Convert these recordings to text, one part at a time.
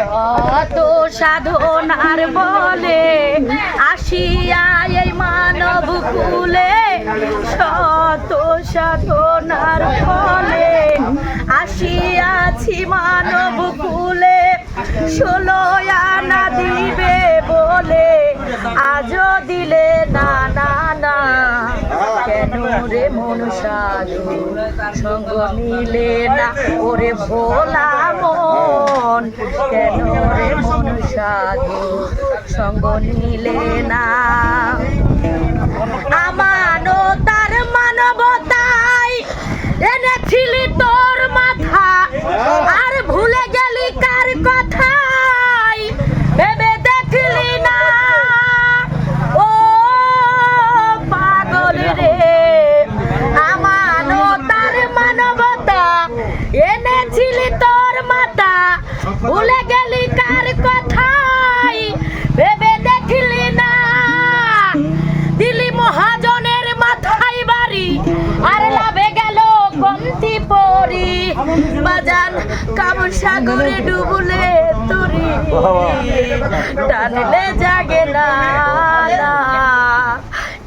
শত সাধনার বলে আসিয়া এই মানব কুলে, শত সাধনার ফলে আসিয়াছি মানব কুলে ষোলো আনা দিবে বলে, আজও দিলে না মন সাধু সঙ্গ মিলে না ওরে ভোলা মন। কেন রে মন সাধু সঙ্গ নিলে না? আমানো তার মানবতায় এনেছিলি মাথা ভুলে গেলি কার কথাই, ভেবে দেখলি না। দিলি মহাজনের মাথায় বাড়ি, আর লাভে গেল কমতি পরি। বাজান কাম সাগরে ডুবুলে তরি। টানলে জাগে না।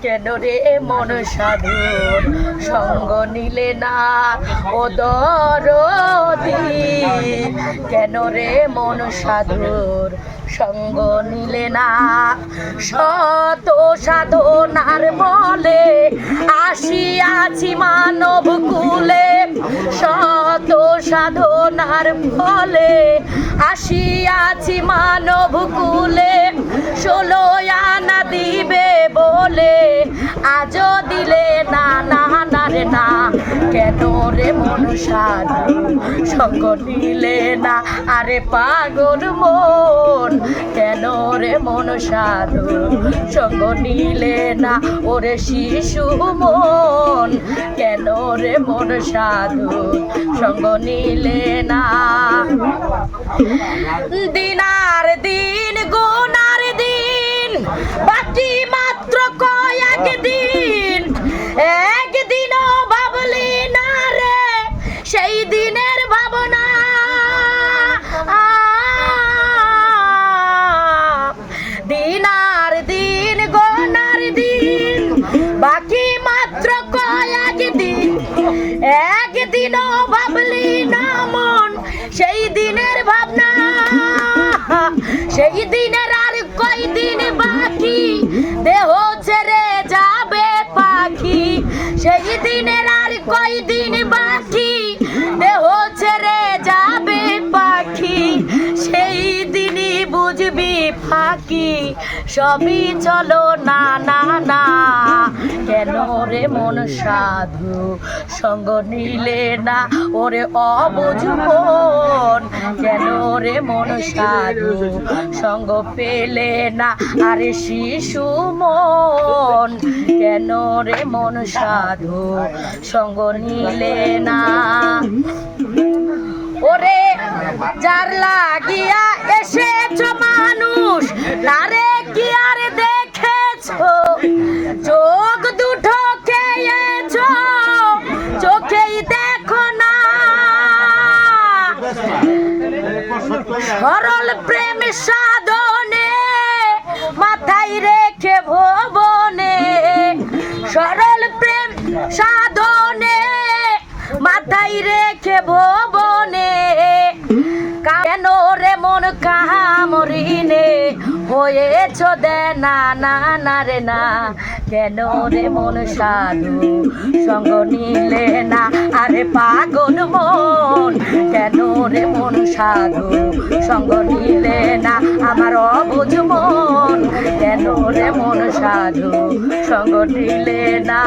কেন রে মন সাধুর সঙ্গ নিলে না ও দরদি। কেন রে মন সাধুর সঙ্গ নিলে না? শত সাধনার বলে আসিয়াছি মানব কুলে। শত সাধনার ফলে আসিয়াছি মানব কুলে। ষোলো আনা দিবে বলে, আজও দিলে না না না রে না। কেন রে মন সাধু? সঙ্গ নিলে না, আরে পাগল মন। কেন রে মন সাধু? সঙ্গ নিলে না, ওরে শিশু মন। কেন রে মন সাধু? সঙ্গ নিলে না। দিনার দিন দিন বাকি মাত্র কয়েক দিন একদিনও ভাবলি না রে, সেই দিনের ভাবনা। দিনার দিন গোনার দিন, বাকি মাত্র কয়েক দিন একদিনও ভাবলি না মন, সেই দিনের ভাবনা। সেই দিনের সেই দিনের আর কয়দিন বাকি? দেহ ছেড়ে যাবে পাখি, সেই দিনই বুঝবি ফাঁকি। সবই চলো না না না। কেন রে মন সাধু? সঙ্গ নিলে না ওরে অবুঝ মন। কেন রে মন সাধু? সঙ্গ পেলে না আরে শিশু মন। কেন রে মন সাধু? সঙ্গ নিলে না। ওরে যার লাগিয়া এসেছ মানুষ, তারে সরল প্রেম সাধনে মাথায় রেখে ভবনে। সরল প্রেম সাধনে মাথায় রেখে ভবনে। কেন রে মন কামরিনে হয়েছ দে না না না রে না। কেন রে মন সাধু সঙ্গ নিলে না? আরে পাগল মন, কেন রে মন সাধু সঙ্গ নিলে না? আমার অবুঝ মন, কেন রে মন সাধু সঙ্গ নিলে না?